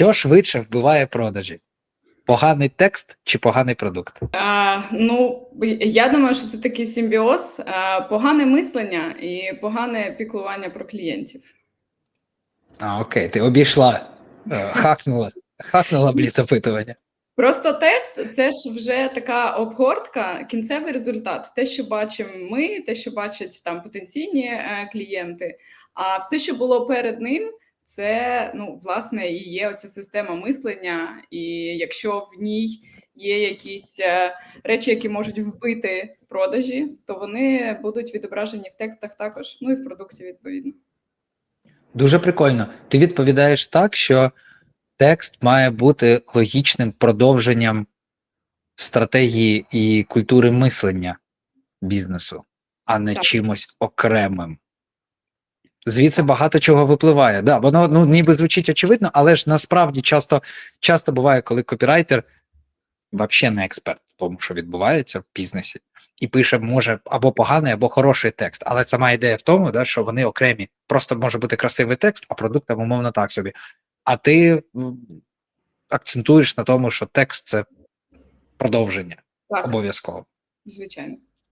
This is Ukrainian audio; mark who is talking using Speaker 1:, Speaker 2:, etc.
Speaker 1: Що швидше вбиває продажі? Поганий текст чи поганий продукт?
Speaker 2: А, ну, я думаю, що це такий симбіоз, а, погане мислення і погане піклування про клієнтів.
Speaker 1: А, окей, ти обійшла, е, хакнула, хакнула бліц опитування.
Speaker 2: Просто текст це ж вже така обгортка, кінцевий результат. Те, що бачимо ми, те, що бачать там потенційні е, клієнти. А все, що було перед ним, це ну, власне і є оця система мислення. І якщо в ній є якісь е, речі, які можуть вбити продажі, то вони будуть відображені в текстах також, ну і в продукті відповідно.
Speaker 1: Дуже прикольно. Ти відповідаєш так, що текст має бути логічним продовженням стратегії і культури мислення бізнесу, а не
Speaker 2: Так.
Speaker 1: чимось окремим. Звідси багато чого випливає. Да, воно ну, ніби звучить очевидно, але ж насправді часто, часто буває, коли копірайтер взагалі не експерт в тому, що відбувається в бізнесі, і пише, може, або поганий, або хороший текст. Але сама ідея в тому, да, що вони окремі. Просто може бути красивий текст, а продукт там, умовно так собі. А ти акцентуєш на тому, що текст це продовження
Speaker 2: Так,
Speaker 1: обов'язково.
Speaker 2: звичайно.